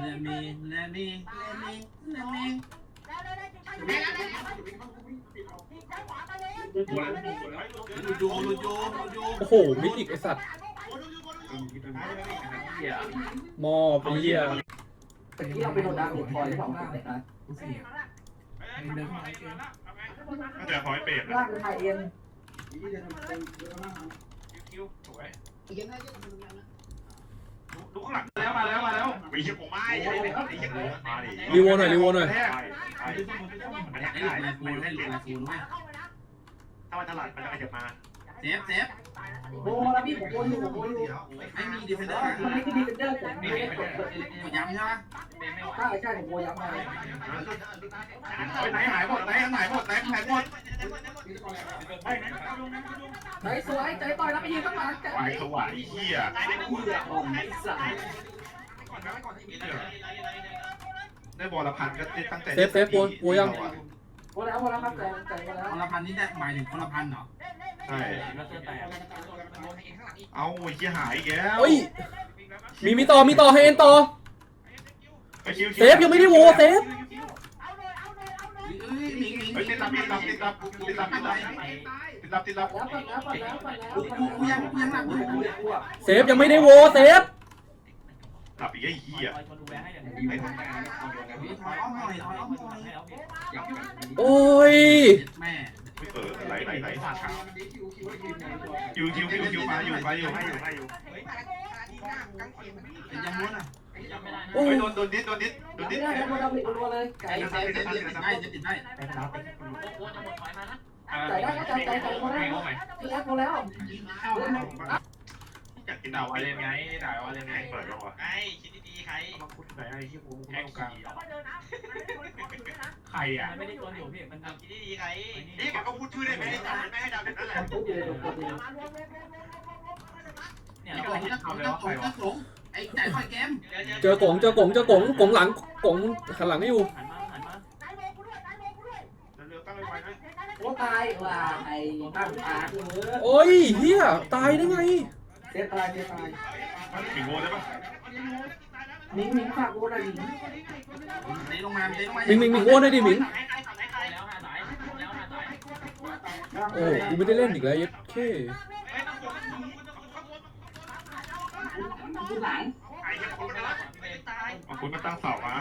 เลมีเลมีเลมีเลมีลูจูลูจูลูจูโอ้โห มิดอีกไอสัตว์มอบไอ้เหี้ยแต่ที่เราไปโดนดาร์กพอยที่บอกว่านะเจอพอยเปรตลากเป็นไทยเอ็น ดูข้างหลังแล้วมาแล้วมาแล้วมีเชี่ยผมไม่ใช่เลยไอ้เชี่ยผมมาดิรีโวหน่อยรีโวหน่อยใช่ใช่มันแทกให้ได้ลูกลายฟูนให้ลูกลายฟูนเว้ยถ้ามันถลัดมันจะขยับมาเซฟเซฟโบแล้วพี่ผมโบอยู่ผมโบอยู่ไม่มีดีเฟนเดอร์มันไม่ใช่ดีเป็นเดอร์ผมไม่ได้กดกดกดย้ำใช่ไหม ใช่ใช่ผมโบย้ำมาไหนหายหมดไหนหายหมดไหนหายหมดใจสวยใจต่อยแล้วไปยืนข้างหลังใจวายถวายเหี้ยของไอ้สัตว์ได้บอลพันก็ตั้งแต่เซฟเซฟโวโวยังโบแล้วโบแล้วครับใจใจโบแล้วคนละพันนี่ได้หมายถึงคนละพันเหรอใช่เอาไอ้เหี้ยหายอีกเฮ้ยมีมีต่อมีต่อให้เอ็นต่อ เซฟยังไม่ได้โวเซฟเอ้ยมิงมิงเฮ้ยติดรับติดรับติดรับติดรับติดรับติดรับติดรับแล้วปัดแล้วปัดแล้วปัดแล้วกูกูกูยังกูยังหนักอยู่เซฟยังไม่ได้โวเซฟหลับอีกไอ้เหี้ยถอยอ้อมหน่อยถอยอ้อมหน่อยโอ้ยแม่ไม่เปิดไหลไหลไหลคิวคิวคิวคิวมาอยู่มาอยู่มาอยู่มาอยู่เป็นยังม้วนอะ โอ้เฮ้ยยโดนโดนดิสโดนดิสโดนดิสได้แล้วโบดับรัวเลยไก่เซฟเซฟเซฟติดได้เซฟติดได้ใจได้ก็ใจใจใจโบแล้วแล้วโบแล้วอยากกินดาวอะไรไงดาวอะไรไงเปิดแล้ววะไอ้คิดดีๆใครมาคุยไหนไอ้ที่ผมแข่งกลางใครอะไม่ได้ชวนอยู่พี่ มันคิดดีๆใครนี่ก็พูดชื่อได้ไหมไม่ให้ดาวแบบนั้นแหละปุ๊บอยู่เลยปุ๊บอยู่เนี่ยไอ้เรากงเจ้าของเจ้าของเจ้าของ ไอ้จ่ายคอยเกมเจอกงเจอกงเจอกงกงหลังกงหันหลังให้อยู่หันมาหันมาเร็วๆตั้งไว้นะโอ้ตายว่ะไอ้ตั้งตาเออโอ้ยเฮียตายได้ไงเสียตายเสียตายปิงโง่ได้ปะมิ้งมิ้งฝากโบได้มิ้งเตะลงมาเตะลงมามิงมิงมิงโอนได้ดิมิงแล้วห้าสายแล้วห้าสายโอ้กูไม่ได้เล่นอีกแล้วเย็ดเค ดูหลังไอ้ยังคนนะมาคุณมาตั้งเสามา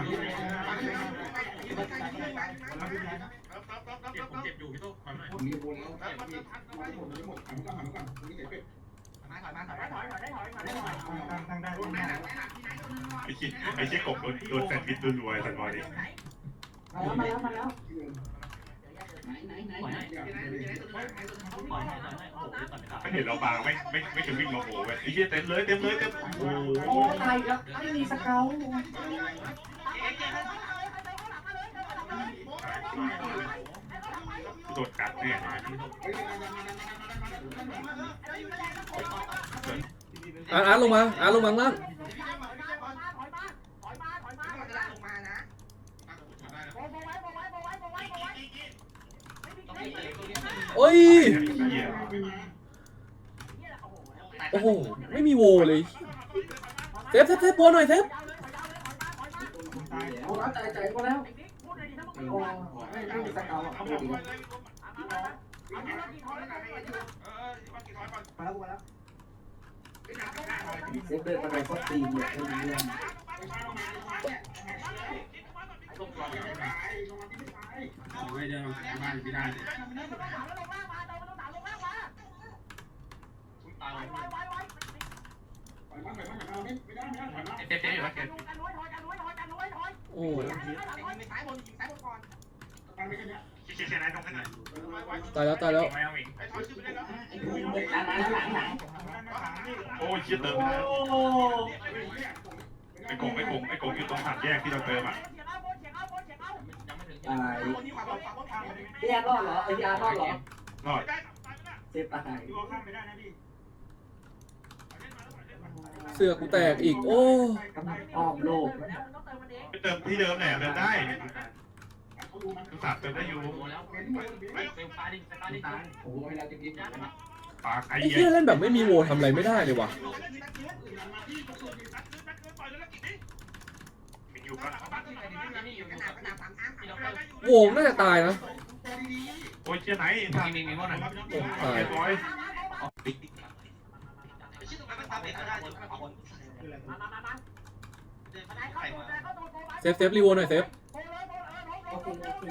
ผมเจ็บอยู่พี่ตุ๊กขอหน่อยไอ้ชี้ไอ้ชี้กบโดนโดนแซนด์วิชรวยๆสันบอลดิมาแล้วมาแล้วมาแล้วปล่อยให้ปล่อยให้ปล่อยให้โอ้โหตัดไม่ตัดไม่ เห็นเราบางไม่ไม่ไม่ถึงวิ่งมาโผล่เว้ยไอ้ชี้เต็มเลยเต็มเลยเต็มโอ้โอ้ตายแล้วไม่มีสเกลโดดกัดเนี่ยอาร์ตอาร์ตลงมาอาร์ตลงมาข้างล่างโอ้ย เหี้ย โอ้โห ไม่มีโวเลยเซฟเซฟเซฟโวหน่อยเซฟโอ้แล้วใจใจก็แล้วโอ้ไม่ไม่มีสเกลอะเขาบอกดีมาแล้วมาแล้วเซฟเดินมาเลยก็ตีเนี่ยเรื่องไม่ได้บ้านไม่ได้ เลยเจ็บเจ็บอยู่แล้วเจ็บโอ้ยชี้ชี้นตรงนั้นตายแล้วตายแล้ว โอ้ยชี้เติมไม่ได้ไอ้กงไอ้กงไอ้กงอยู่ตรงสามแยกที่เราเติมอะยังไม่ถึงตายพี่อาร์รอดเหรอไอ้พี่อารอดเหรอรอดเซฟตาย เสื้อกูแตกอีก โอ้กำลังอ้อมโลกไปเติมที่เดิมแหละเดิมได้ทุกสามเติมได้อยู่โอ้แล้วเร็วตายดิตายดิตายโอ้ยแล้วจะกินปากไอ้ไอ้เหี้เฮียยเล่นแบบไม่มีโวทำอะไรไม่ได้เลยว่ะมีอยู่ก็วงน่าจะตายนะโอ้ยเชี่ยไหนมีมีมีมอนอะตาย เรียบร้อยเซฟเซฟรีโวหน่อยเซฟโอเคโอเค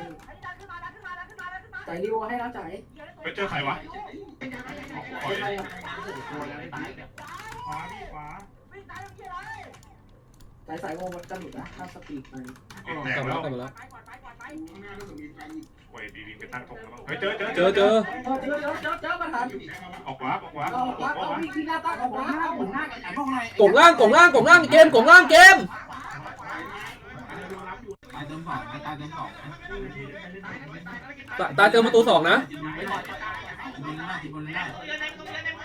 จ่ายรีโวให้แล้วจ่ายไปเจอใครวะปล่อยใครอะขวาดิขวาจ่ายสายโวมันจะหลุดนะถ้าสปีดมันแตกลักบมาแล้แล้ววกลับมาแล้ว โอ้ยบีบีไปตั้งตรงแล้วเฮ้ยเจอเจอเจอเจอเจอเจอเจอเจอเจอมาทันออกขวาออกขวาเอาออกขวางวาเอาวิ่งที่หน้าตั้งเอาหน้าเอาผมหน้าไอ้พวกไหนกล่องล่างกล่องล่างกล่องล่างเกมกล่องล่างเกมตายเติมสองตายเติมสองตาตาเจอประตูสองนะไม่ได้บนได้บนได้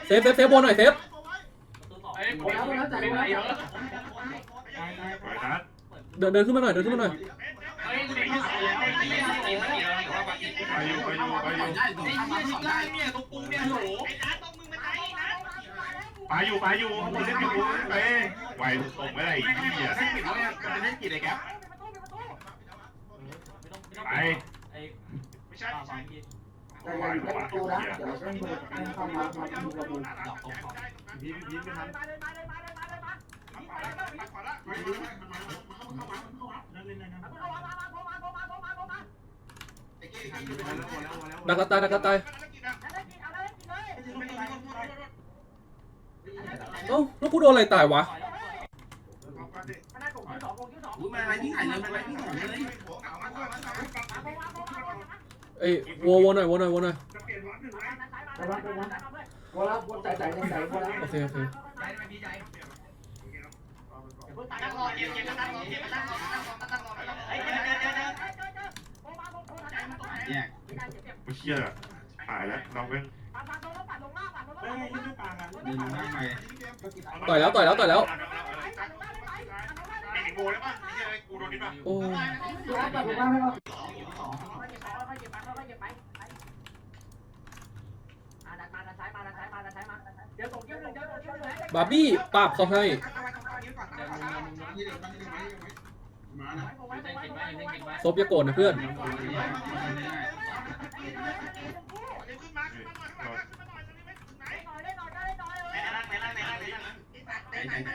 เซฟเซฟเซฟโบนหน่อยเซฟโอ้แล้วแล้วจ่ายโวแล้วปล่อยนัดเดินเดินขึ้นมาหน่อยเดินขึ้นมาหน่อยไปอยู่ไปอยู่ไปอยู่ได้โดนข้ามมาสองได้ไปอยู่ไปอยู่เล่นอยู่ไปไหวตกไม่ได้อีกที่อะไปไม่ใช่ไม่ใช่จ่ายใหญ่อยู่ประตูนะเดี๋ยวเล่นเบอร์เข้ามามาดูประตูดอกตกของบีบีไม่ทัน ดักกระตายดักกระตายเอ้าแล้วกูโดนอะไรตายวะอุ้ยมันอะไรที่ไหนเลยมันอะไรที่ไหนเลยเอ้ยวโวหน่อยวหน่อยโวหน่อยโอเคโอเค แยกไม่เชื่อหายแล้วเราเป็นเดินลงได้ไปต่อยแล้วต่อยแล้วต่อยแล้วมีโบแล้วป่ะไม่ใช่กูโดนนี่ป่ะโอ้ดูนะจับดูบ้างไหมวะบาร์บี้ปราบเขาให้ เล่นกินไว้เล่นกินไว้ซบอย่าโกรธนะเพื่อนไอ้ไอ้ไ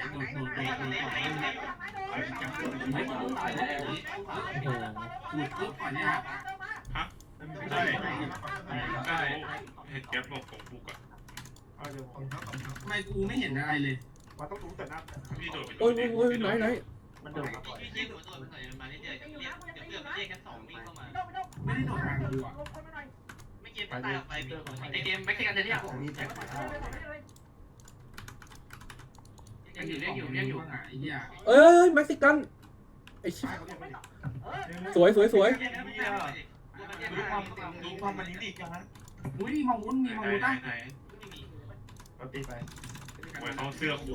อ้โดนโดนโดนโดนไม่ต้องตายแล้วโอ้โหขูดปุ๊บก่อนเนี่ยใช่ใช่เห็นแก๊ปลงของบุกอะทำไมกูไม่เห็นอะไรเลยพี่โดดไปโอ้ยโอ้ยโอ้ยไหนไหนมันโดนมาก่อนไม่ได้โดดทางกูอะในเกมแม็กซิกันจะเรียกยังอยู่เรียกอยู่เรียกอยู่ไอ้เหี้ยเอ้ยเม็กซิกันไอ้ชิสวยสวยสวยดูความดูความมันดีจังนะอุ้ยมีมังวุ้นมีมังวุ้นไหนป่ะไหนปฏิไปโอ้ยเขาเสื้อคุม